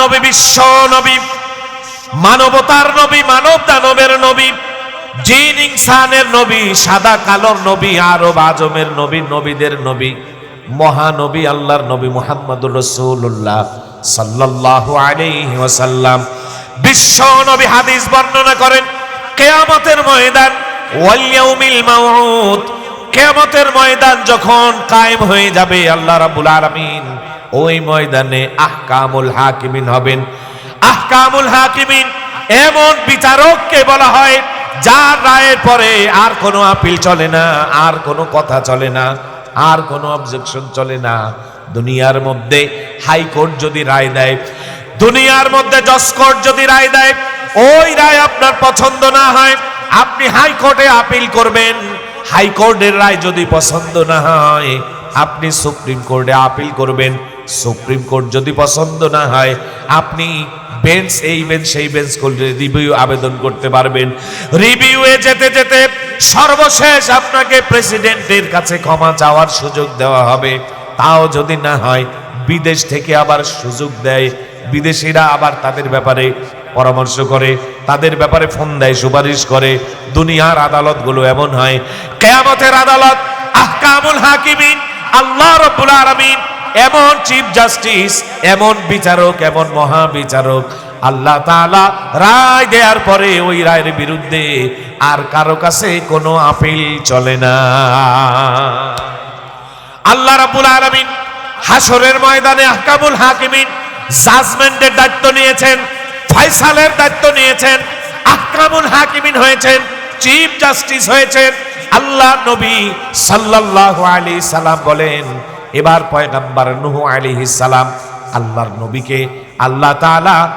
নবী, বিশ্ব নবী, মানবতার নবী মানব দানবের নবী, জিন ইনসানের নবী, সাদা কালোর নবী, আরব আজমের নবী, নবীদের নবী, মহানবী, আল্লাহর নবী মুহাম্মদুর রাসূলুল্লাহ সাল্লাল্লাহু আলাইহি ওয়াসাল্লাম। বিশ্ব নবী হাদিস বর্ণনা করেন, কেয়ামতের ময়দান, ওয়াল ইয়াউমিল মাউউদ কেয়ামতের ময়দান যখন কায়েম হয়ে যাবে, আল্লাহ রাব্বুল আলামিন ওই ময়দানে আহকামুল হাকিমিন হবেন। আহকামুল হাকিমিন এমন বিচারককে বলা হয়, যার রায়ের পরে আর কোনো আপিল চলে না, আর কোনো কথা চলে না, আর কোনো অবজেকশন চলে না। দুনিয়ার মধ্যে হাইকোর্ট যদি রায় দেয়, দুনিয়ার মধ্যে জজ কোর্ট যদি রায় দেয়, ওই রায় আপনার পছন্দ না হয়, আপনি হাইকোর্টে আপিল করবেন। হাইকোর্টের রায় যদি পছন্দ না হয়, আপনি সুপ্রিম কোর্টে আপিল করবেন। সুপ্রিম কোর্ট যদি পছন্দ না হয়, আপনি বেঞ্চ এই বেঞ্চ সেই বেঞ্চ করলে রিভিউ আবেদন করতে পারবেন। রিভিউয়ে যেতে যেতে সর্বশেষ আপনাকে প্রেসিডেন্টের কাছে ক্ষমা চাওয়ার সুযোগ দেওয়া হবে। তাও যদি না হয়, বিদেশ থেকে আবার সুযোগ দেয়। বিদেশিরা আবার তাদের ব্যাপারে পরামর্শ করে, তাদের ব্যাপারে ফোন দেয়, সুপারিশ করে। দুনিয়ার আদালতগুলো এমন হয়, কেয়ামতের আদালত আহকামুল হাকিমিন, আল্লাহ রব্বুল আলামিন এমন চিফ জাস্টিস, এমন বিচারক, এমন মহাবিচারক। আল্লাহ তালা রায় দেওয়ার পরে ওই রায়ের বিরুদ্ধে আর কারও কাছে কোনো আপিল চলে না। আল্লাহ রাব্বুল আলামিন হাসরের ময়দানে আহকামুল হাকিমিন জাজমেন্টের দায়িত্ব নিয়েছেন, ফয়সালের দায়িত্ব নিয়েছেন, আহকামুল হাকিমিন হয়েছেন, চিফ জাস্টিস হয়েছেন। আল্লাহ নবী সাল্লাল্লাহু আলাইহি সাল্লাম বলেন এবার পয়গম্বর নূহ আলাইহিস সালাম আল্লাহর নবীকে আল্লাহ তাআলা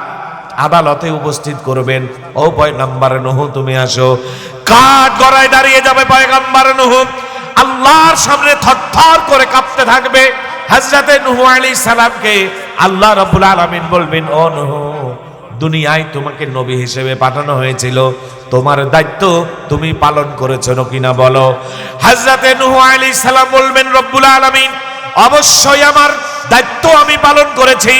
আদালতে উপস্থিত করবেন। ও পয়গম্বর নূহ, তুমি আসো। কাঠ গড়ায় দাঁড়িয়ে যাবে পয়গম্বর নূহ। আল্লাহর সামনে থরথর করে কাঁপতে থাকবে হযরতে নূহ আলাইহিস সালামকে। আল্লাহ রাব্বুল আলামিন বলবেন, ও নূহ, দুনিয়ায় তোমাকে নবী হিসেবে পাঠানো হয়েছিল। তোমার দায়িত্ব তুমি পালন করেছ কিনা বলো? হযরতে নূহ আলাইহিস সালাম বলবেন, রব্বুল আলামিন অবশ্যই আমার দায়িত্ব আমি পালন করেছি।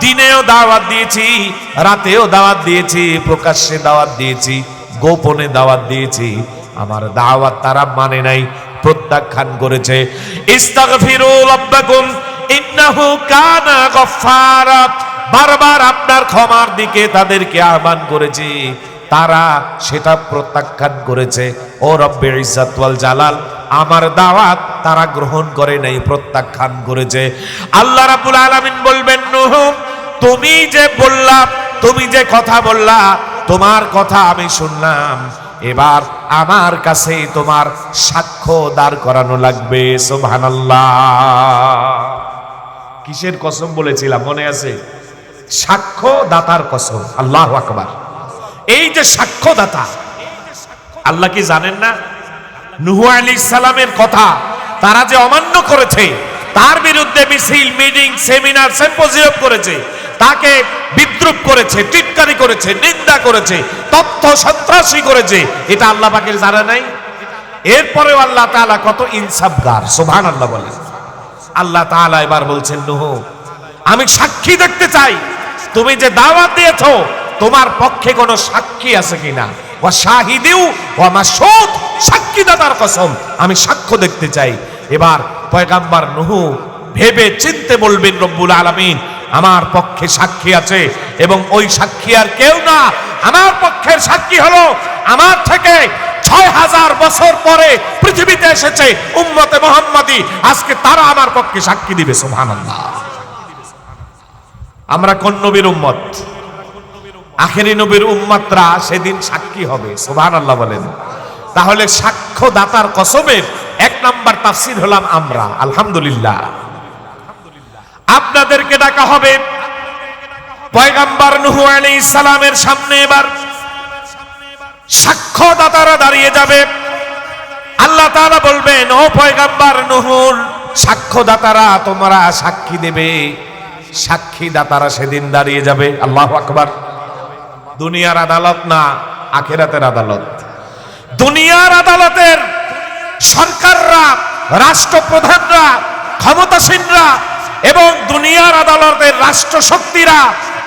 দিনেও দাওয়াত দিয়েছি, রাতেও দাওয়াত দিয়েছি, প্রকাশ্যে দাওয়াত দিয়েছি, গোপনে দাওয়াত দিয়েছি। আমার দাওয়াত তারা মানে নাই, প্রত্যাখ্যান করেছে। ইন্নাহু বারবার আপনার ক্ষমার দিকে তাদেরকে আহ্বান করেছি। তারা সেটা প্রত্যাখ্যান করেছে। ও রব্বে ইজ্জাত ওয়াল জালাল আমার দাওয়াত তারা গ্রহণ করে নাই, প্রত্যাখ্যান করেছে। আল্লাহ রাব্বুল আলামিন বলবেন, নূহ, তুমি যে বললা, তুমি যে কথা বললা, তোমার কথা আমি শুনলাম। এবার আমার কাছে তোমার সাক্ষ্য দাঁড় করানো লাগবে। কিসের কসম বলেছিলাম, মনে আছে? সাক্ষ্য দাতার কসম, আল্লাহ আকবার। এই যে সাক্ষ্যদাতা, আল্লাহ কি জানেন না? নুহু সালামের কথা তারা যে অমান্য করেছে, তার বিরুদ্ধে মিছিল, মিটিং, সেমিনার সিম্পোজিয়াম করেছে, তাকে বিদ্রুপ করেছে, টিটকারি করেছে, নিন্দা করেছে, তথ্য সন্ত্রাসী করেছে, এটা আল্লাহ পাকের জানা নাই। এরপরেও আল্লাহ তাআলা কত ইনসাফগার সুবহান আল্লাহ বলেন। আল্লাহ তাআলা এবার বলছেন, নুহ, আমি সাক্ষী দেখতে চাই, তুমি যে দাওয়াত দিয়েছ, তোমার পক্ষে কোনো সাক্ষী আছে কিনা? মাসুদ সাক্ষীদাতার আমি সাক্ষ্য দেখতে চাই। এবার পয়গাম্বার নুহু ভেবে চিনতে বলবেন রব্বুল আলামিন, আমার পক্ষে সাক্ষী আছে এবং ওই সাক্ষী আর কেউ না। আমার পক্ষের সাক্ষী হলো আমার থেকে ছয় হাজার বছর পরে পৃথিবীতে এসেছে উম্মতে মোহাম্মদী। আজকে তারা আমার পক্ষে সাক্ষী দিবে, সুবহানাল্লাহ। আমরা কোন নবীর উম্মত? আখেরি নবীর উম্মতরা সেদিন সাক্ষী হবে, সুবহানাল্লাহ বলেন। তাহলে সাক্ষ্য দাতার কসমের এক নাম্বার তাফসির হলাম আমরা, আলহামদুলিল্লাহ। আপনাদেরকে ডাকা হবে পয়গাম্বার নুহু আলাইহিস সালামের সামনে এবার। সাক্ষ্যদাতারা দাঁড়িয়ে যাবে। আল্লাহ তাআলা বলবেন, ও পয়গাম্বার নুহুর সাক্ষ্যদাতারা তোমরা সাক্ষী দেবে। সাক্ষীদাতারা সেদিন দাঁড়িয়ে যাবে, আল্লাহ আকবার। দুনিয়ার আদালত না, আখেরাতের আদালত। দুনিয়ার আদালতের সরকাররা, রাষ্ট্রপ্রধানরা, ক্ষমতাসীনরা এবং দুনিয়ার আদালতের রাষ্ট্র শক্তিরা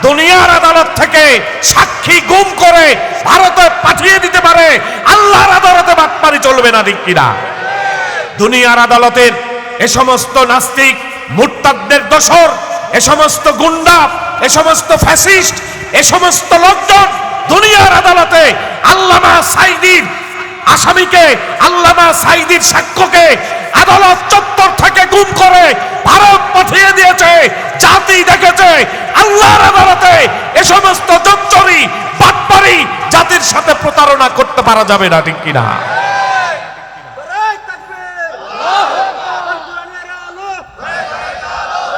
দুনিয়ার আদালত থেকে সাক্ষী গুম করে ভারতে পাঠিয়ে দিতে পারে। আল্লাহর আদালতে বাটপারি চলবে না ঠিক কিনা? দুনিয়ার আদালতের এ সমস্ত নাস্তিক, মুরতাদদের দোসর এ সমস্ত গুন্ডা এ সমস্ত ফ্যাসিস্ট এ সমস্ত লোকজন দুনিয়ার আদালতে আল্লামা আসামিকে, আল্লামা সাইদির সাক্ষ্যকে আদালত চত্বর থেকে গুম করে ভারত পাঠিয়ে দিয়েছে, জাতি দেখেছে। আল্লাহর আদালতে এ সমস্ত জঞ্চরি বাটপারি জাতির সাথে প্রতারণা করতে পারা যাবে না, ঠিক কিনা নারায় তাকবীর আল্লাহু আকবার কোরআনের আলো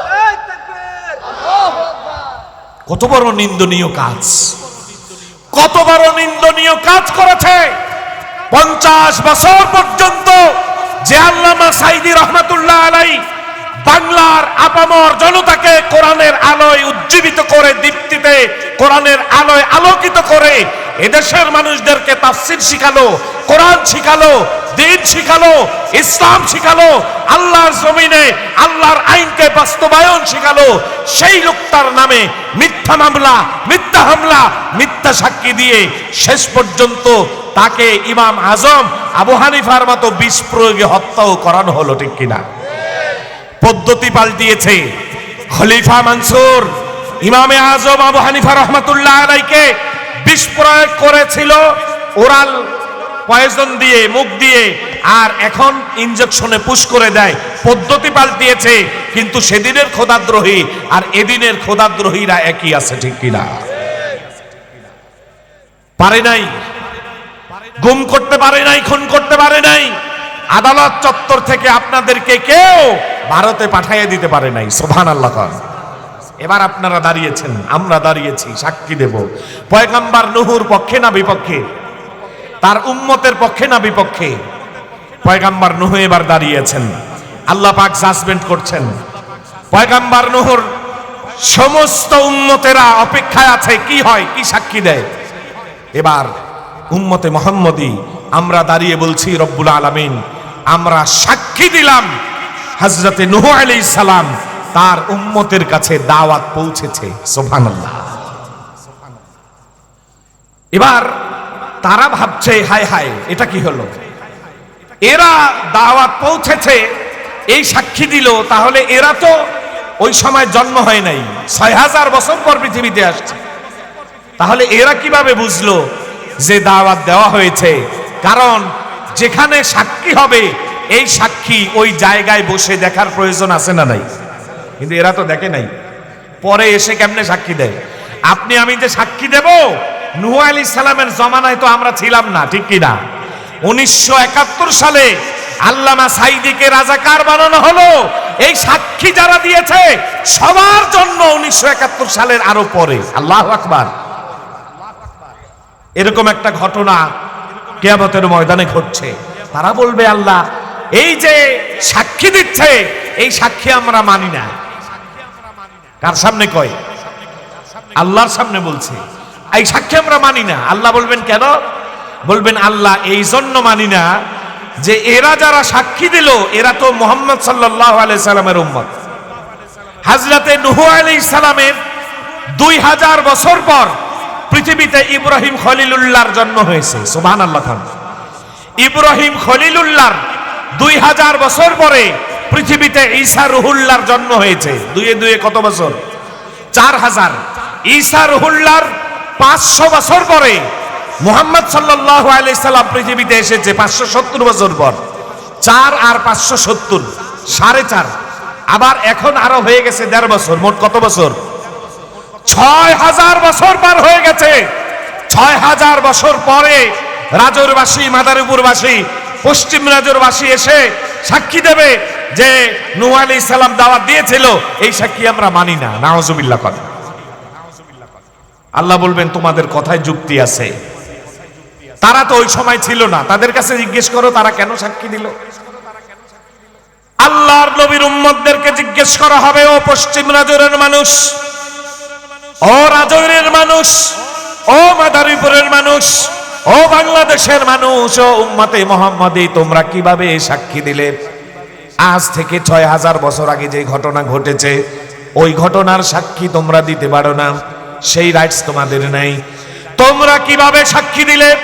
নারায় তাকবীর আল্লাহু আকবার কত বড় নিন্দনীয় কাজ। কত বড় নিন্দনীয় কাজ করেছে। পঞ্চাশ বছর পর্যন্ত যে আল্লামা সাইদি রহমাতুল্লাহ আলাই বাংলার আপামর জনতাকে কোরআনের আলোয় উজ্জীবিত করে, দীপ্তিতে কোরআনের আলোয় আলোকিত করে এদেশের মানুষদেরকে তাফসির শিখালো, কোরআন শিখালো, দিন শিখালো, ইসলাম শিখালো, আল্লাহর জমিনে আল্লাহর আইনকে বাস্তবায়ন শিখালো, সেই লোকটার নামে মিথ্যা মামলা, মিথ্যা হামলা, মিথ্যা সাক্ষী দিয়ে শেষ পর্যন্ত তাকে ইমাম আজম আবু হানিফার মতো বিষ প্রয়োগে হত্যাও করানো হলো, ঠিক কিনা? পদ্ধতি পাল্টিয়েছে। খলিফা মানসুর, ইমামে আজম আবু হানিফা রহমাতুল্লাহ আলাইকে বিষ প্রয়োগ করেছিল ওরাল পয়জন দিয়ে, মুখ দিয়ে, আর এখন ইনজেকশনে পুশ করে দেয়। পদ্ধতি পাল্টিয়েছে, কিন্তু সেদিনের খোদাদ্রোহী আর এদিনের খোদাদ্রোহীরা একই আছে, ঠিক কিনা? পারে নাই। গুম করতে পারে নাই, খুন করতে পারে নাই। আদালত চত্বর থেকে আপনাদেরকে কেউ ভারতে পাঠাইয়া দিতে পারে নাই সোভান আল্লাহ। এবার আপনারা দাঁড়িয়েছেন, আমরা দাঁড়িয়েছি, সাক্ষী দেব। পয়গাম্বার নুহুর পক্ষে না বিপক্ষে? তার উম্মতের পক্ষে না বিপক্ষে? পয়গাম্বার নুহু এবার দাঁড়িয়েছেন। আল্লাহ পাক জাজমেন্ট করছেন। পয়গাম্বার নুহুর সমস্ত উম্মতেরা অপেক্ষায় আছে, কি হয়, কি সাক্ষী দেয়? এবার উম্মতে মোহাম্মদী, আমরা দাঁড়িয়ে বলছি, রব্বুল আলামিন, আমরা সাক্ষী দিলাম হজরতে নুহ আলাইহিস সালাম তার উম্মতের কাছে দাওয়াত পৌঁছেছে, সুবহানাল্লাহ। এবার তারা ভাবছে, হায় হায়, এটা কি হলো? এরা দাওয়াত পৌঁছেছে, এই সাক্ষী দিল, তাহলে এরা তো ওই সময় জন্ম হয় নাই, ছয় হাজার বছর পর পৃথিবীতে আসছে। তাহলে এরা কীভাবে বুঝলো যে দাওয়াত দেওয়া হয়েছে? কারণ যেখানে সাক্ষী হবে, এই সাক্ষী ওই জায়গায় বসে দেখার প্রয়োজন আছে না নাই? কিন্তু এরা তো দেখে নাই। পরে এসে কেমনে সাক্ষী দেয়? আপনি, আমি যে সাক্ষী দেব, নুহ আলী সালামের জমানায় তো আমরা ছিলাম না, ঠিক কিনা উনিশশো একাত্তর সালে আল্লামা সাইদিকে রাজাকার বানানো হলো। এই সাক্ষী যারা দিয়েছে, সবার জন্য উনিশশো একাত্তর সালের আরও পরে। আল্লাহ আকবার। এরকম একটা ঘটনা কেয়ামতের ময়দানে ঘটছে। তারা বলবে, আল্লাহ, এই যে সাক্ষী দিচ্ছে, এই সাক্ষী আমরা মানি না। কার সামনে কয়? আল্লাহর সামনে বলছে। এই সাক্ষী আমরা মানি না। আল্লাহ বলবেন কেন? বলবেন, আল্লাহ এই জন্য মানি না যে এরা যারা সাক্ষী দিল, এরা তো মোহাম্মদ সাল্লাহ আলাই সাল্লামের উম্মত। হাজরাতে নুহু দুই হাজার বছর পর পৃথিবীতে ইব্রাহিম খলিলুল্লাহর জন্ম হয়েছে। সুবহান আল্লাহ খান। ইব্রাহিম খলিলুল্লাহর দুই হাজার বছর পরে পৃথিবীতে ঈসা রুহুল্লাহর জন্ম হয়েছে। দুয়ে দুয়ে কত বছর? চার হাজার। ঈসা রুহুল্লাহর পাঁচশো বছর পরে মুহাম্মদ আলাইসাল্লাম পৃথিবীতে এসেছে পাঁচশো সত্তর বছর পর। চার আর পাঁচশো সত্তর, সাড়ে চার। আবার এখন আরও হয়ে গেছে দেড় বছর, মোট কত বছর? ছয় হাজার বছর পার হয়ে গেছে। ছয় হাজার বছর পরে রাজরবাসী, মাদারীপুরবাসী, পশ্চিম রাজরবাসী এসে সাক্ষী দেবে যে নূহ আলী সালাম দাওয়াত দিয়েছিল, এই সাক্ষী আমরা মানি না। নাওজুবিল্লাহ কথা। আল্লাহ বলবেন, তোমাদের কথায় যুক্তি আছে। তারা তো ওই সময় ছিল না। তাদের কাছে জিজ্ঞেস করো, তারা কেন সাক্ষী দিল? আল্লাহর নবীর উম্মতদেরকে জিজ্ঞেস করা হবে, ও পশ্চিম রাজরের মানুষ, ও রাজৌরের মানুষ, ও মাদারীপুরের মানুষ, ও বাংলাদেশের মানুষ, ও উম্মতে মোহাম্মদী, তোমরা কীভাবে সাক্ষী দিলে? আজ থেকে ছয় হাজার বছর আগে যে ঘটনা ঘটেছে, ওই ঘটনার সাক্ষী তোমরা দিতে পারো না, সেই রাইটস তোমাদের নেই। তোমরা কীভাবে সাক্ষী দিলে?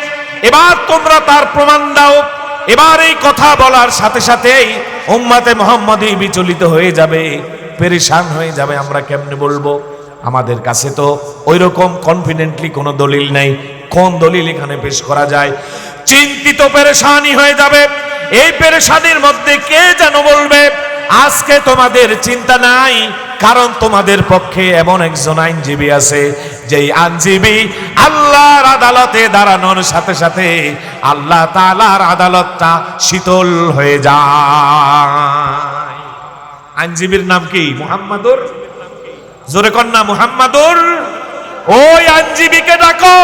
এবার তোমরা তার প্রমাণ দাও। এবার এই কথা বলার সাথে সাথেই উম্মাতে মোহাম্মদই বিচলিত হয়ে যাবে, পেরেশান হয়ে যাবে, আমরা কেমনে বলব? আমাদের কাছে তো ওই রকম কনফিডেন্টলি কোনো দলিল নেই। কোন দলিল এখানে পেশ করা যায়? চিন্তিত পেরেশানি হয়ে যাবে। এই পেরেশানির মধ্যে কে যেন বলবে, আজকে তোমাদের চিন্তা নাই, কারণ তোমাদের পক্ষে এমন একজন আইনজীবী আছে, যেই আইনজীবী আল্লাহর আদালতে দাঁড়ানোর সাথে সাথে আল্লাহ তাআলার আদালতটা শীতল হয়ে যায়। আইনজীবীর নাম কি? মুহাম্মাদুর? জোরে কন্যা মুহাম্মাদুর? ওই আইনজীবীকে ডাকো,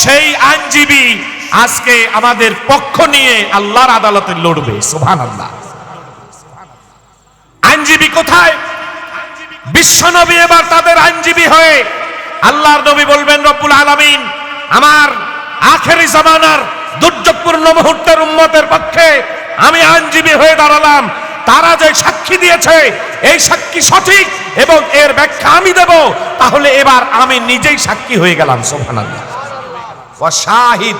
সেই আইনজীবী আজকে আমাদের পক্ষ নিয়ে আল্লাহর আদালতে লড়বে, সুবহানাল্লাহ। আইনজীবী কোথায়? বিশ্বনবী এবার তাদের আইনজীবী হয়ে আল্লাহর নবী বলবেন, রব্বুল আলামিন, আমার আখেরি জামানার দুর্যোগপূর্ণ মুহূর্তের উম্মতের পক্ষে আমি আইনজীবী হয়ে দাঁড়ালাম। তারা যে সাক্ষী দিয়েছে, এই সাক্ষী সঠিক এবং এর ব্যাখ্যা আমি দেব। তাহলে এবার আমি নিজেই সাক্ষী হয়ে গেলাম, সুবহানাল্লাহ। ওয়া শাহিদ।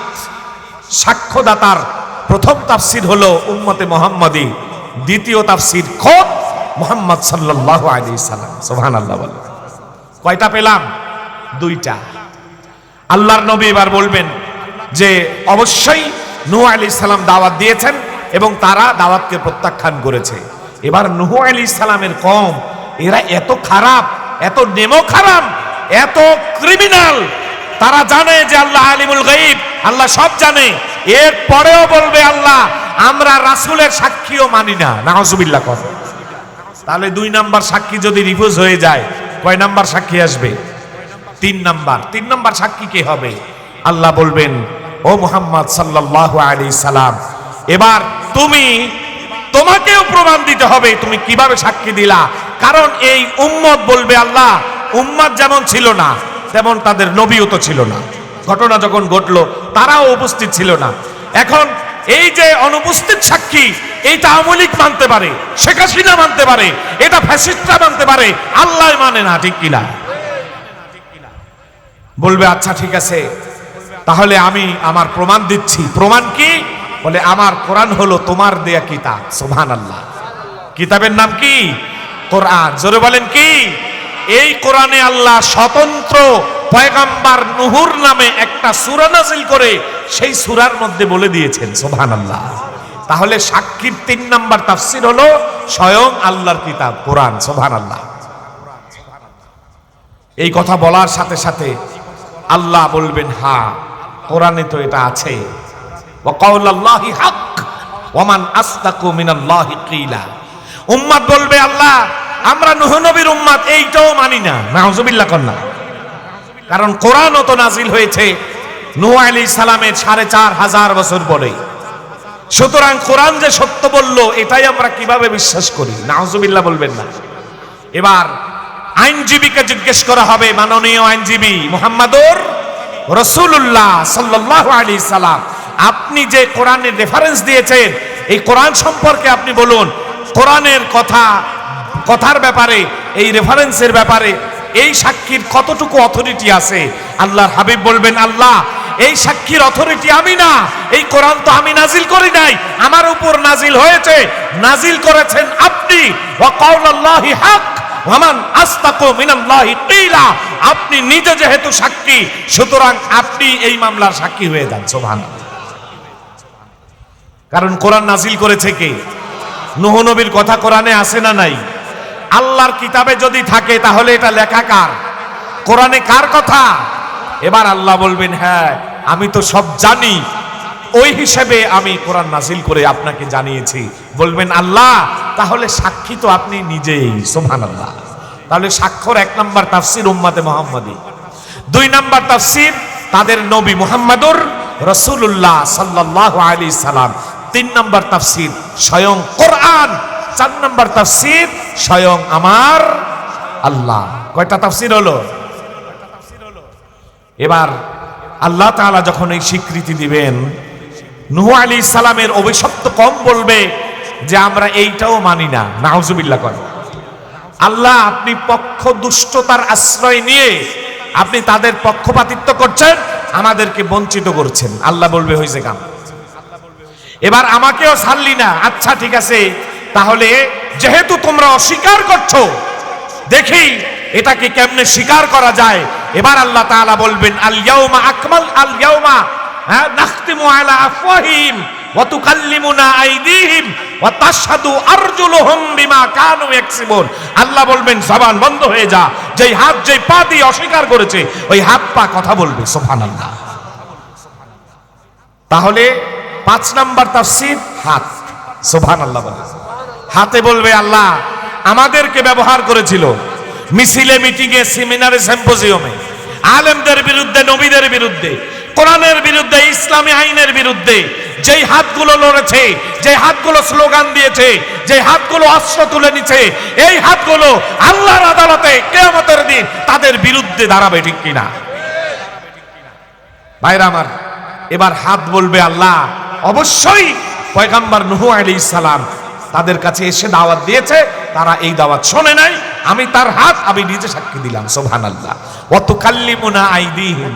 সাক্ষ্যদাতার প্রথম তাফসির হলো উম্মতে মোহাম্মদী, দ্বিতীয় তাফসির খোদ মোহাম্মদ সাল্লাল্লাহু আলাইহি সাল্লাম। সুবহানাল্লাহ বলে। কয়টা পেলাম? দুইটা। আল্লাহর নবী এবার বলবেন যে, অবশ্যই নূহ আলাইহিস সালাম দাওয়াত দিয়েছেন এবং তারা দাওয়াতকে প্রত্যাখ্যান করেছে। এবার নূহ আলাইহিস সালামের কম এরা এত খারাপ, এত নেমো খারাপ, এত ক্রিমিনাল তারা জানে যে আল্লাহ আলিমুল গাইব আল্লাহ সব জানে। এর পরেও বলবে আল্লাহ, আমরা রাসূলের সাক্ষীও মানি না। নাউজুবিল্লাহ কথা। তাহলে দুই নাম্বার সাক্ষী যদি রিফিউজ হয়ে যায়, কয় নাম্বার সাক্ষী আসবে? তিন নাম্বার। তিন নাম্বার সাক্ষী কে হবে? আল্লাহ বলবেন, ও মুহাম্মদ সাল্লাল্লাহু আলাইহি সালাম, এবার তুমি, তোমাকেও প্রমাণ দিতে হবে তুমি কীভাবে সাক্ষী দিলা। কারণ এই উম্মত বলবে আল্লাহ, উম্মত যেমন ছিল না তেমন তাদের নবীও তো ছিল না। ঘটনা যখন ঘটলো, তারাও উপস্থিত ছিল না। এখন এই যে অনুপস্থিত সাক্ষী, এইটা আমলিক মানতে পারে, শেখ হাসিনা মানতে পারে, এটা ফ্যাসিস্টরা মানতে পারে, আল্লাহ মানে না, ঠিক কিনা বলবে আচ্ছা ঠিক আছে। তাহলে আমি আমার প্রমাণ দিচ্ছি। প্রমাণ কি? বলে, আমার কোরআন হলো তোমার দেয়া কিতাব। সোহান আল্লাহ কিতাবের নাম কি? কোরআন। জোরে বলেন কি? এই কোরআনে আল্লাহ স্বতন্ত্র পয়গাম্বার নুহুর নামে একটা সূরা নাজিল করে সেই সুরার মধ্যে বলে দিয়েছেন সোহান আল্লাহ তাহলে সাক্ষীর তিন নাম্বার তাফসির হলো স্বয়ং আল্লাহর কিতাব, কোরআন সোহান আল্লাহ এই কথা বলার সাথে সাথে আল্লাহ বলবেন, হা, কোরআনে তো এটা আছে। ওয়ামান আসতাকু মিনাল্লাহি কিলা। উম্মাত বলবে, আল্লাহ আমরা নূহ নবীর উম্মাত এইটাও মানি না। নাউজুবিল্লাহ কন্না কারণ কোরআনও তো নাজিল হয়েছে নূহ আলাইহিস সালামের সাড়ে চার হাজার বছর পরে। সুতরাং কোরআন যে সত্য বলল, এটাই আমরা কীভাবে বিশ্বাস করি? নাউজুবিল্লাহ বলবেন না। এবার আইনজীবীকে জিজ্ঞেস করা হবে, মাননীয় আইনজীবী মোহাম্মদুর রসুল্লাহ সাল্লাহ আলী সালাম, আপনি যে কোরআনের রেফারেন্স দিয়েছেন, এই কোরআন সম্পর্কে আপনি বলুন। কোরআনের কথা কথার ব্যাপারে, এই রেফারেন্সের ব্যাপারে, এই সাক্ষীর কতটুকু অথরিটি আছে? আল্লাহর হাবিব বলবেন, আল্লাহ, এই সাক্ষীর অথরিটি আমি না। এই কোরআন তো আমি নাজিল করি নাই। আমার উপর নাজিল হয়েছে। নাজিল করেছেন আপনি। হক। ওয়ামান আস্তাকু মিনাল্লাহি কিলা। আপনি নিজে যেহেতু সাক্ষী, সুতরাং আপনি এই মামলার সাক্ষী হয়ে যান। সুবহানাল্লাহ। কারণ কোরআন নাজিল করেছে কে? নূহ নবীর কথা কোরআনে আছে না নাই? আল্লাহর কিতাবে যদি থাকে, তাহলে এটা লেখা কার? কোরআনে কার কথা? এবার আল্লাহ বলবেন হ্যাঁ আমি তো সব জানি। ওই হিসেবে আমি কোরআন নাজিল করে আপনাকে জানিয়েছি। বলবেন, আল্লাহ, তাহলে সাক্ষী তো আপনি নিজেই সোহান আল্লাহ তাহলে স্বাক্ষর এক নম্বর তাফসির উম্মাতে মোহাম্মদী। দুই নম্বর তাফসির, তাদের নবী মুহাম্মাদুর রসুল্লাহ সাল্লাহ আলী সালাম তিন নম্বর তাফসির, স্বয়ং কোরআন। চার নম্বর তাফসির স্বয়ং আমার আল্লাহ। কয়টা তাফসির হলো? এবার আল্লাহ তাআলা যখন এই স্বীকৃতি দিবেন, নুহ আলী সালামের অভিশপ্ত কম বলবে যে আমরা এইটাও মানি না। নাউজুবিল্লাহ করে আল্লাহ, আপনি পক্ষ দুষ্টতার আশ্রয় নিয়ে আপনি তাদের পক্ষপাতিত্ব করছেন, আমাদেরকে বঞ্চিত করছেন। আল্লাহ বলবে হয়েছে কাম। এবার আমাকেও ছাড়লি না। আচ্ছা ঠিক আছে। তাহলে যেহেতু তোমরা অস্বীকার করছ, দেখি এটাকে কেমনে স্বীকার করা যায়। এবার আল্লাহ তাআলা বলবেন আল ইয়াউমা আকমাল আল ইয়াউমা হ্যাঁ আল্লাহ বলবেন বন্ধ হয়ে যা। যেই হাত, যেই পা দিয়ে অস্বীকার করেছে, ওই হাত পা কথা বলবে, সুবহানাল্লাহ। তাহলে পাঁচ নাম্বার তাফসীর, হাত। সুবহানাল্লাহ বলে। হাতে বলবে, আল্লাহ, আমাদেরকে ব্যবহার করেছিল মিছিলে, মিটিংয়ে, সেমিনারে সিম্পোজিয়ামে আলেমদের বিরুদ্ধে, নবীদের বিরুদ্ধে, কোরআনের বিরুদ্ধে, ইসলামী আইনের বিরুদ্ধে যেই হাতগুলো লড়েছে যে হাতগুলো স্লোগান দিয়েছে যে হাতগুলো অস্ত্র তুলে নিছে এই হাতগুলো আল্লাহর আদালতে কেয়ামতের দিন তাদের বিরুদ্ধে দাঁড়াবে, ঠিক কিনা? ভাইরা আমার, এবার হাত বলবে, আল্লাহ, অবশ্যই পয়গাম্বার নুহু আলাইহিস সালাম তাদের কাছে এসে দাওয়াত দিয়েছে, তারা এই দাওয়াত শোনে নাই, আমি তার হাত, আমি নিজে সাক্ষী দিলাম, সুবহানাল্লাহ। ওয়া তুকাল্লিমুনা আইদিহিম,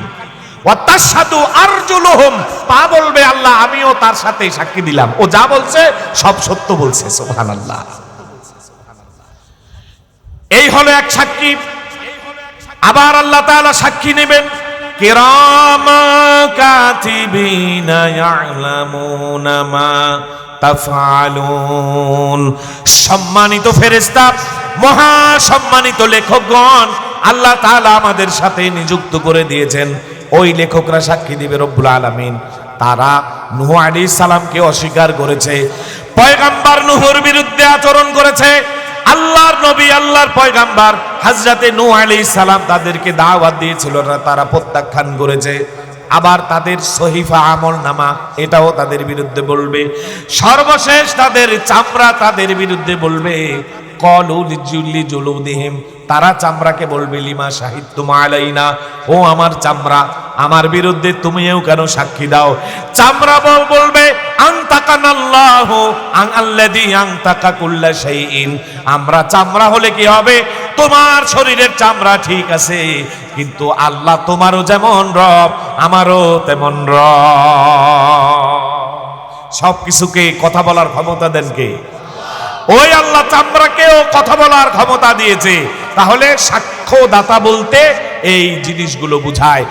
ওয়া তাশহাদু আরজুলুহুম, পা বলবে আল্লাহ, আমিও তার সাথে সাক্ষী দিলাম। ও যা বলছে, সব সত্য বলছে, সুবহানাল্লাহ। এই হলো এক সাক্ষী। আবার আল্লাহ তাআলা সাক্ষী নেবেন। সম্মানিত ফেরেশতা মহা সম্মানিত লেখকগণ, আল্লাহ তাআলা আমাদের সাথে নিযুক্ত করে দিয়েছেন। ওই লেখকরা সাক্ষী দিবে রব্বুল আলামিন। তারা নূহ আলাইহিস সালামকে অস্বীকার করেছে। পয়গাম্বার নূহর বিরুদ্ধে আচরণ করেছে। আল্লাহর নবী, আল্লাহর পয়গাম্বার হাজরাতে নূহ আলাইহিস সালাম তাদেরকে দাওয়াত দিয়েছিল, না, তারা প্রত্যাখ্যান করেছে। আবার তাদের সহিফা আমল নামা, এটাও তাদের বিরুদ্ধে বলবে। সর্বশেষ তাদের চামড়া তাদের বিরুদ্ধে বলবে। তারা চামড়াকে বলবে, লিমা সাহিত্য আলাইনা? ও আমার চামড়া, আমার বিরুদ্ধে তুমিও কেন সাক্ষী দাও? চামড়া বলবে আমরা চামড়া হলে কি হবে? তোমার শরীরের চামড়া ঠিক আছে, কিন্তু আল্লাহ তোমারও যেমন রব, আমারও তেমন রব। সব কিছুকে কথা বলার ক্ষমতা দেন কে? ওই আল্লাহ চামড়াকেও কথা বলার ক্ষমতা দিয়েছে। তাহলে সাক্ষ্যদাতা বলতে এই জিনিসগুলো বুঝায়।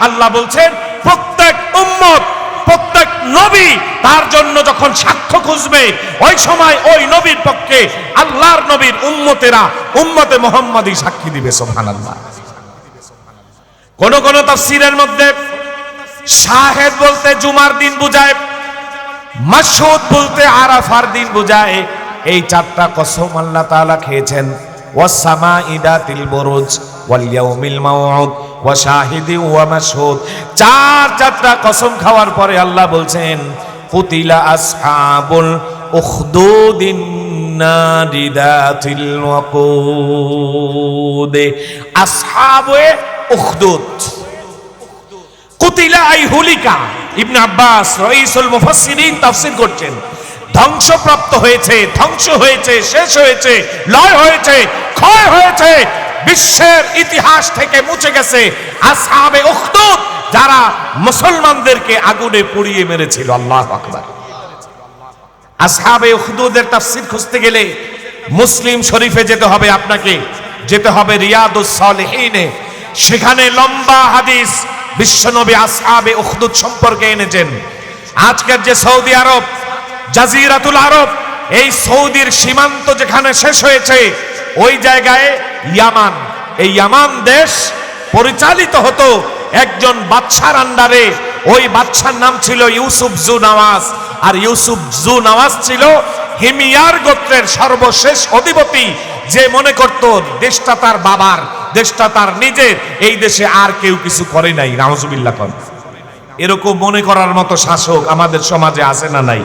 আল্লাহ বলছেন, প্রত্যেক উম্মত, প্রত্যেক নবী তার জন্য যখন সাক্ষ্য খুঁজবে, ওই সময় ওই নবীর পক্ষে আল্লাহর নবীর উম্মতেরা উম্মতে মোহাম্মদই সাক্ষী দিবে, সুবহানাল্লাহ। কোন কোন তাফসীরের মধ্যে শাহেদ বলতে জুমার দিন বুঝায় মাসুদ বলতে আরাফার দিন বুঝায়। এই চারটা কসম আল্লাহ তাআলা খেয়েছেন। ওয়াসামা ইদাতিল বুরুজ, ওয়াল ইয়াউমিল মাউউদ, ওয়া শাহিদি ওয়া মাশহুদ চার চারটা কসম খাওয়ার পরে আল্লাহ বলছেন, কুতিলা আসহাবুল উখদুদিন নারি দাতিল ওয়াকুদ। আসহাবে উখদুদ। কুতিলা আই হুলিকা। ইবনে আব্বাস রইসুল মুফাসসিরিন তাফসীর করছেন। ধ্বংসপ্রাপ্ত হয়েছে, ধ্বংস হয়েছে, শেষ হয়েছে, লয় হয়েছে, ক্ষয় হয়েছে, বিশ্বের ইতিহাস থেকে মুছে গেছে আসহাবে উখদুদ, যারা মুসলমানদেরকে আগুনে পুড়িয়ে মেরেছিল। আল্লাহু আকবার। আসহাবে উখদুদের তাফসীর খুঁজতে গেলে মুসলিম শরীফে যেতে হবে আপনাকে। যেতে হবে রিয়াদুস সালেহিনে। সেখানে লম্বা হাদিস বিশ্বনবী আসহাবে উখদুদ সম্পর্কে এনেছেন। আজকের যে সৌদি আরব, জাজিরাতুল আরব, এই সৌদির সীমান্ত যেখানে শেষ হয়েছে, ওই জায়গায় ইয়ামান। এই ইয়ামান দেশ পরিচালিত হতো একজন বাদশার আন্ডারে। ওই বাদশার নাম ছিল ইউসুফ জু নওয়াজ। আর ইউসুফ জু নওয়াজ ছিল হিমিয়ার গোত্রের সর্বশেষ অধিপতি। যে মনে করত, দেশটা তার বাবার, দেশটা তার নিজের, এই দেশে আর কেউ কিছু করে নাই নাউজুবিল্লাহ কর এরকম মনে করার মতো শাসক আমাদের সমাজে আছে না নাই?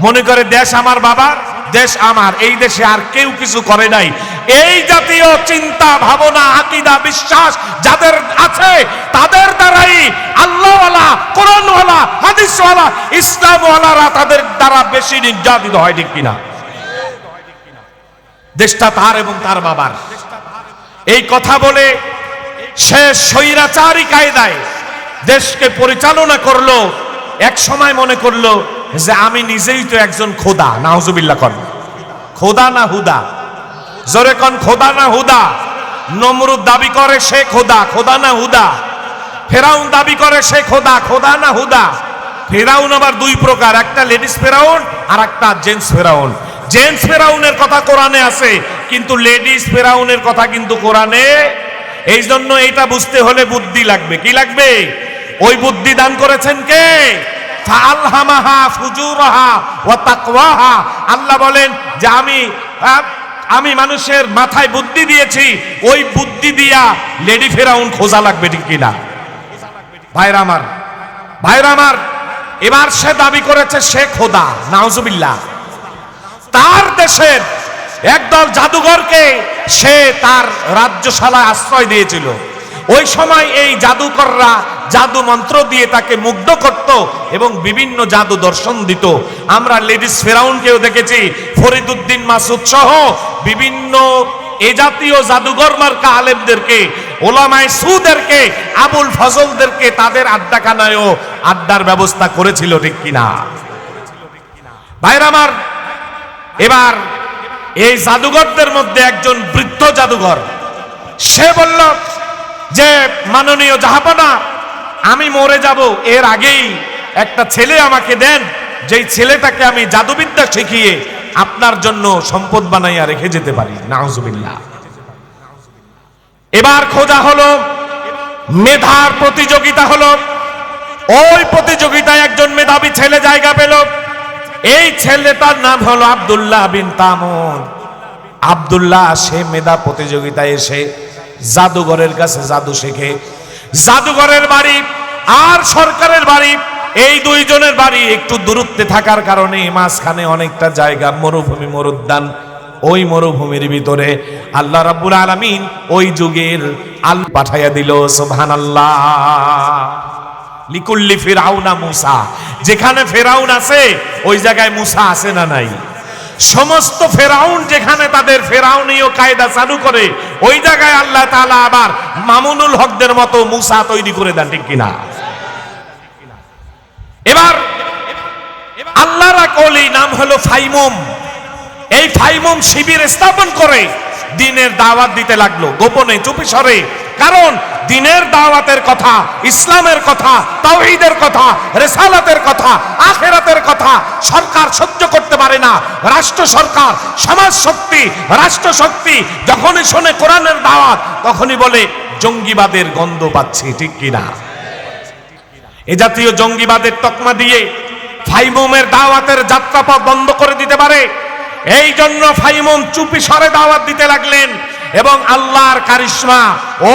মনে করে, দেশ আমার বাবার, দেশ আমার, এই দেশে আর কেউ কিছু করে নাই এই জাতীয় চিন্তা, ভাবনা, আকিদা, বিশ্বাস যাদের আছে, তাদের দ্বারাই আল্লাহওয়ালা, কোরআনওয়ালা, হাদিসওয়ালা, ইসলামওয়ালারা তাদের দ্বারা বেশি নির্যাতিত হয়, ঠিক কিনা? দেশটা তার এবং তার বাবার। এই কথা বলে সে স্বৈরাচারী কায়দায় দেশকে পরিচালনা করল, এক সময় মনে করল যে আমি নিজেই তো একজন খোদা নাহজুবিল্লা কর খোদা না হুদা? জোরে কন, খোদা না হুদা? নমরুদ দাবি করে সে খোদা খোদা না হুদা? ফেরাউন দাবি করে সে খোদা খোদা না হুদা? ফেরাউন আবার দুই প্রকার, একটা লেডিস ফেরাউন আর একটা জেন্টস ফেরাউন। জেন্টস ফেরাউনের কথা কোরআনে আছে, কিন্তু লেডিস ফেরাউনের কথা কিন্তু কোরআনে এই জন্য এটা বুঝতে হলে বুদ্ধি লাগবে। কি লাগবে? ওই বুদ্ধি দান করেছেন কে? আল্লাহ বলেন যে আমি আমি মানুষের মাথায় বুদ্ধি দিয়েছি, ওই বুদ্ধি দিয়া লেডি ফেরাউন খোঁজা লাগবে ঠিক কিনা? ভাইরা আমার ভাইরা আমার, এবার সে দাবি করেছে সে খোদা, নাউজুবিল্লাহ। তার দেশের একদল জাদুঘরকে সে তার রাজ্যশালায় আশ্রয় দিয়েছিল ওই সময় এই জাদুকররা জাদু মন্ত্র দিয়ে তাকে মুগ্ধ করত এবং বিভিন্ন জাদু দর্শন দিত। আমরা লেডিস ফেরাউনকেও দেখেছি ফরিদুদ্দিন মাসুদ সহ বিভিন্ন এ জাতীয় জাদুঘর মার্কা আলেমদেরকে, ওলামায় সুদেরকে, আবুল ফজলদেরকে তাদের আড্ডাখানায়ও আড্ডার ব্যবস্থা করেছিল ঠিক কিনা? ভাইরা এবার এই জাদুঘরদের মধ্যে একজন বৃদ্ধ জাদুঘর, সে বলল যে, মাননীয় জাহাপনা, আমি মরে যাব, এর আগেই একটা ছেলে আমাকে দেন, যেই ছেলেটাকে আমি জাদুবিদ্যা শিখিয়ে আপনার জন্য সম্পদ বানাইয়া রেখে যেতে পারি। নাউজুবিল্লাহ। এবার খোঁজা হলো, মেধার প্রতিযোগিতা হলো, ওই প্রতিযোগিতায় একজন মেধাবী ছেলে জায়গা পেল। এই ছেলেটার নাম হলো আব্দুল্লাহ বিন তামুন। আব্দুল্লাহ, সে মেধা প্রতিযোগিতায় এসে জাদুঘরের কাছে জাদু শেখে। জাদুঘরের বাড়ি আর সরকারের বাড়ি, এই দুইজনের বাড়ি একটু দূরত্বে থাকার কারণে মাঝখানে অনেকটা জায়গা, মরুভূমি, মরুদ্যান। ওই মরুভূমির ভিতরে আল্লাহ রাব্বুল আলামিন ওই যুগের আল পাঠাইয়া দিল, সুবহানাল্লাহ। লিকুল্লি ফেরাউনা মুসা। যেখানে ফেরাউন আছে, ওই জায়গায় মুসা আছে না নাই? সমস্ত ফেরাউন যেখানে তাদের ফেরাউনীয় কায়দা চালু করে, ওই জায়গায় আল্লাহ তাআলা আবার মামুনুল হকদের মতো মুসা তৈরি করে দেন, ঠিক কিনা? এবার, আল্লাহর এক নাম হলো ফাইমুম। এই ফাইমুম শিবির স্থাপন করে দিনের দাওয়াত দিতে লাগল। গোপনে চুপি সরে কারণ দিনের দাওয়াতের কথা, ইসলামের কথা, তাওহীদের কথা, রেসালাতের কথা, আখেরাতের কথা সরকার সহ্য করতে পারে না। রাষ্ট্র সরকার, সমাজ শক্তি, রাষ্ট্র শক্তি যখনই শোনে কোরআনের দাওয়াত, তখনই বলে, জঙ্গিবাদের গন্ধ পাচ্ছি, ঠিক কিনা? এ জাতীয় জঙ্গিবাদের তকমা দিয়ে ফাইমুমের দাওয়াতের যাত্রাপথ বন্ধ করে দিতে পারে। এই জন্য ফাইমুম চুপি সরে দাওয়াত দিতে লাগলেন এবং আল্লাহর কারিশমা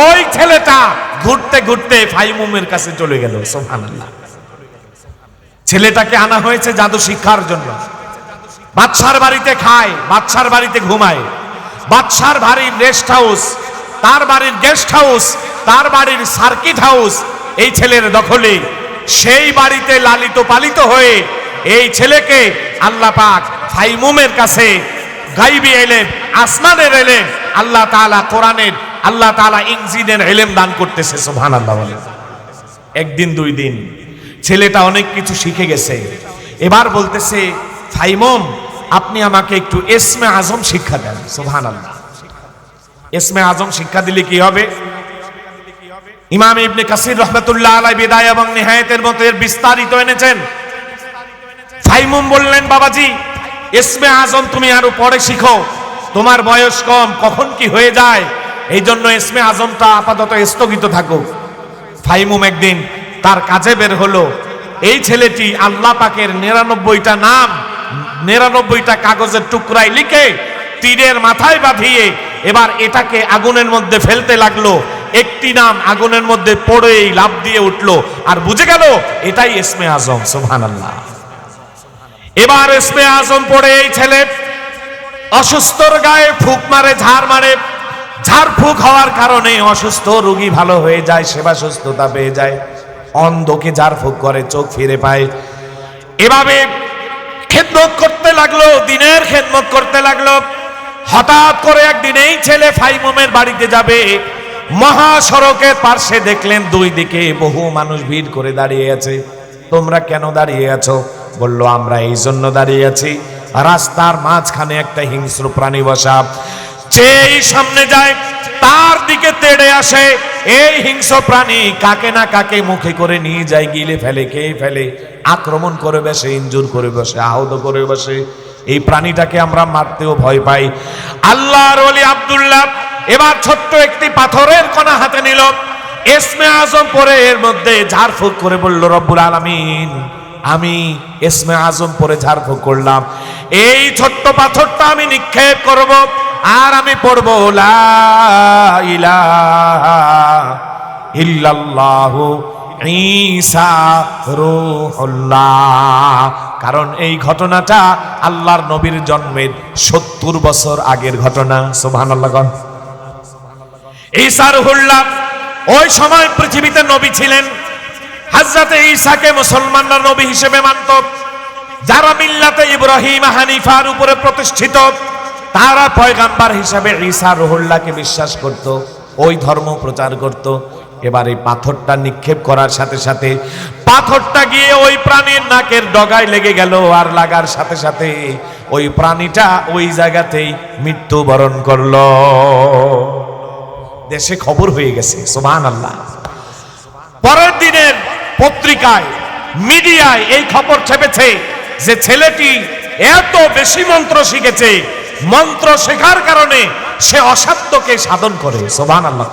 ওই ছেলেটা ঘুরতে ঘুরতে ফাইমুমের কাছে চলে গেল, সুবহানাল্লাহ। ছেলেটাকে আনা হয়েছে জাদু শিক্ষার জন্য। বাদশার বাড়িতে খায়, বাদশার বাড়িতে ঘুমায়। বাদশার বাড়ির রেস্ট হাউস তার বাড়ির গেস্ট হাউস তার বাড়ির সার্কিট হাউস এই ছেলের দখলে। সেই বাড়িতে লালিত পালিত হয়ে এই ছেলেকে আল্লাহ পাক ফাইমুমের কাছে গাইবি এলেন আসমানের এলেন আল্লাহ তাআলা কোরআনের, আল্লাহ তাআলা ইংজিনের এলেম দান করতেছে, সুবহানাল্লাহ বলেন একদিন, দুই দিন, ছেলেটা অনেক কিছু শিখে গেছে। এবার বলতেছে ফাইমম আপনি আমাকে একটু এসমে আজম শিক্ষা দেন সুহান আল্লাহ এসমে আজম শিক্ষা দিলে কি হবে? ইমাম ইবনে কাসির রহমতুল্লাহ আলাই বিদায় এবং নিহায়াতের মতো এর বিস্তারিত এনেছেন। ফাইমুম বললেন, বাবাজি এসমে আজম তুমি আরও পরে শিখো। তোমার বয়স কম, কখন কি হয়ে যায়? এই জন্য এসমে আজমটা আপাতত স্থগিত থাকুক। ফাইমুম একদিন তার কাজে বের হলো। এই ছেলেটি আল্লাহ পাকের নিরানব্বইটা নাম, নিরানব্বইটা কাগজের টুকরায় লিখে তীরের মাথায় বাঁধিয়ে এবার এটাকে আগুনের মধ্যে ফেলতে লাগল। একটি নাম আগুনের মধ্যে পড়েই লাভ দিয়ে উঠল। আর বুঝে গেল, এটাই এসমে আজম, সুবহানাল্লাহ। এবার এসমে আজম পড়ে এই ছেলে। অসুস্থর গায়ে ফুক মারে, ঝাড় মারে। ঝাড় ফুক হওয়ার কারণে অসুস্থ রুগী ভালো হয়ে যায়, সেবা সুস্থতা পেয়ে যায়। অন্ধকে ঝাড় ফুক করে, চোখ ফিরে পায়। এভাবে খেদমত করতে লাগল, দিনের খেদমত করতে লাগল। হঠাৎ করে একদিন এই ছেলে ফাইমমের বাড়িতে যাবে। মহাসড়কের পার্শ্বে দেখলেন দুই দিকে বহু মানুষ ভিড় করে দাঁড়িয়ে আছে। তোমরা কেন দাঁড়িয়ে আছো? বলল, আমরা এই জন্য দাঁড়িয়ে আছি। রাস্তার মাঝখানে একটা হিংস্র প্রাণী বসা। যেই সামনে যায়, তার দিকে তেড়ে আসে। এই হিংস্র প্রাণী কাকে না কাকে মুখে করে নিয়ে যায়, গিলে ফেলে, খেয়ে ফেলে। আক্রমণ করে বসে, ইনজুর করে বসে, আহত করে বসে। এই প্রাণীটাকে আমরা মারতেও ভয় পাই। আল্লাহর ওলি আব্দুল্লাহ এবার ছোট্ট একটি পাথরের কণা হাতে নিল। এসমে আজম পরে এর মধ্যে ঝাড়ফুঁক করে বলল, রব্বুল আলামিন। আমি এসমে আজম পরে ঝাড়ফুঁক করলাম। এই ছোট্ট পাথরটা আমি নিক্ষেপ করব আর আমি পড়ব ঈসা কারণ এই ঘটনাটা আল্লাহর নবীর জন্মের সত্তর বছর আগের ঘটনা। সুবহানাল্লাহ গণ। ঈসা রূহুল্লাহ, ওই সময় পৃথিবীতে নবী ছিলেন। হাজরাতে ঈসাকে মুসলমানরা নবী হিসেবে মানত। যারা মিল্লাতে ইব্রাহিম হানিফার উপরে প্রতিষ্ঠিত, তারা পয়গাম্বার হিসাবে ঈসা রহুল্লাহকে বিশ্বাস করত, ওই ধর্ম প্রচার করত। এবার পাথরটা নিক্ষেপ করার সাথে সাথে পাথরটা গিয়ে ওই প্রাণীর নাকের ডগায় লেগে গেল আর লাগার সাথে সাথে ওই প্রাণীটা ওই জায়গাতেই মৃত্যুবরণ করল। দেশে খবর হয়ে গেছে সোমান আল্লাহ পরের দিনের পত্রিকায়, মিডিয়ায় এই খবর ছেপেছে যে ছেলেটি এত বেশি মন্ত্র শিখেছে। মন্ত্র শেখার কারণে সে অসাত্যকে সাধন করে। সোভান আল্লাহ।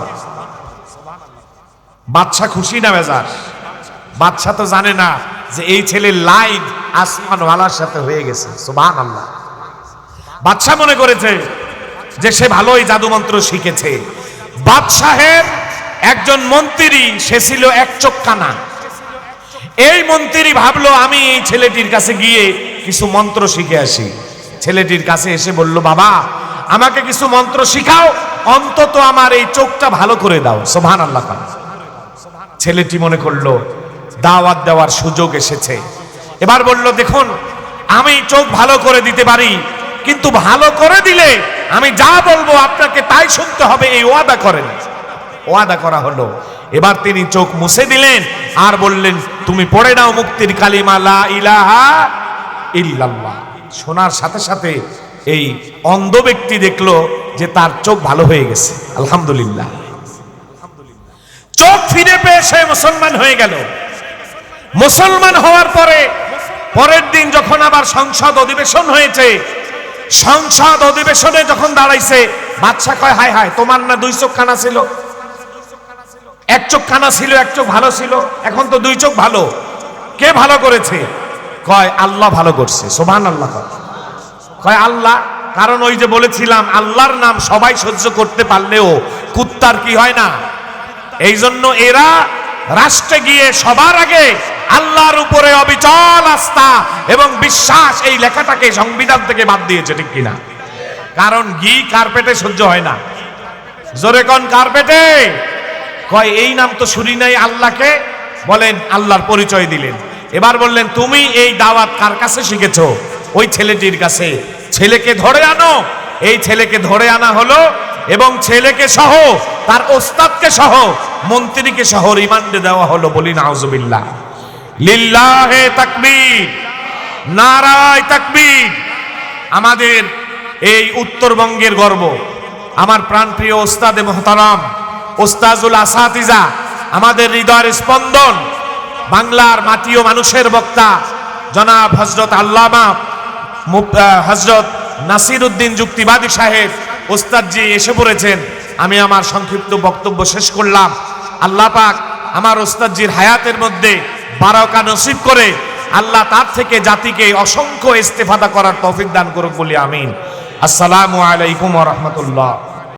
বাদশা খুশি না বেজার বাদশা তো জানে না যে এই ছেলের লাইন আসমানওয়ালার সাথে হয়ে গেছে। সোভান আল্লাহ বাদশা মনে করেছে যে সে ভালোই জাদুমন্ত্র শিখেছে। বাদশাহের একজন মন্ত্রী সে ছিল এক চোখ কানা। এই মন্ত্রী ভাবলো, আমি এই ছেলেটির কাছে গিয়ে কিছু মন্ত্র শিখে আসি। ছেলেটির কাছে এসে বলল, বাবা, আমাকে কিছু মন্ত্র শিখাও, অন্তত আমার এই চোখটা ভালো করে দাও। সোভান আল্লাহ ছেলেটি মনে করল, দাওয়াত দেওয়ার সুযোগ এসেছে। এবার বলল, দেখুন, আমি চোখ ভালো করে দিতে পারি, কিন্তু ভালো করে দিলে আমি যা বলব আপনাকে তাই শুনতে হবে, এই ওয়াদা করেন। ওয়াদা করা হলো। এবার তিনি চোখ মুছে দিলেন আর বললেন, তুমি পড়ে নাও মুক্তির কালিমা লা ইলাহা ইল্লাল্লাহ। শোনার সাথে সাথে এই অন্ধ ব্যক্তি দেখল যে তার চোখ ভালো হয়ে গেছে। আলহামদুলিল্লাহ। চোখ ফিরে পেয়ে সে মুসলমান হয়ে গেল। মুসলমান হওয়ার পরে, পরের দিন যখন আবার সংসদ অধিবেশন হয়েছে, সংসদ অধিবেশনে যখন দাঁড়াইছে বাচ্চা কয়, হায় হায়, তোমার না দুই চোখ খানা ছিল? এক চোখ কানা ছিল, এক চোখ ভালো ছিল। এখন তো দুই চোখ ভালো। কে ভালো করেছে? কয়, আল্লাহ ভালো করছে। সোভান আল্লাহ কয়। আল্লাহ, কারণ ওই যে বলেছিলাম, আল্লাহর নাম সবাই সহ্য করতে পারলেও কুত্তার কি হয় না? এই জন্য এরা রাষ্ট্রে গিয়ে সবার আগে আল্লাহর উপরে অবিচল আস্থা এবং বিশ্বাস এই লেখাটাকে সংবিধান থেকে বাদ দিয়েছে, ঠিক কিনা? কারণ ঘি কার্পেটে সহ্য হয় না। জোরে কোন, কার্পেটে! কয়, এই নাম তো শুনি নাই আল্লাহকে? বলেন, আল্লাহর পরিচয় দিলেন। এবার বললেন, তুমি এই দাওয়াত কার কাছে শিখেছ? ওই ছেলেটির কাছে। ছেলেকে ধরে আনো। এই ছেলেকে ধরে আনা হলো এবং ছেলেকে সহ, তার ওস্তাদকে সহ, মন্ত্রীকে সহ রিমান্ডে দেওয়া হলো বলি নাউজুবিল্লাহ। লিল্লাহে তাকবীর। নারায় তাকবীর। আমাদের এই উত্তরবঙ্গের গর্ব। আমার প্রাণপ্রিয় ওস্তাদে মহতারাম। ওস্তাজুল আসাতিজা, আমাদের হৃদয়ের স্পন্দন, বাংলার মাটি ও মানুষের বক্তা, জনাব হজরত আল্লামা হজরত নাসির উদ্দিন যুক্তিবাদী সাহেব, ওস্তাদজি এসে পড়েছেন। আমি আমার সংক্ষিপ্ত বক্তব্য শেষ করলাম। আল্লাহ পাক আমার ওস্তাদজির হায়াতের মধ্যে বারকা নসিব করে আল্লাহ তার থেকে জাতিকে অসংখ্য ইস্তেফাদা করার তৌফিক দান করুক বলি আমিন। আসসালামু আলাইকুম রহমতুল্লাহ।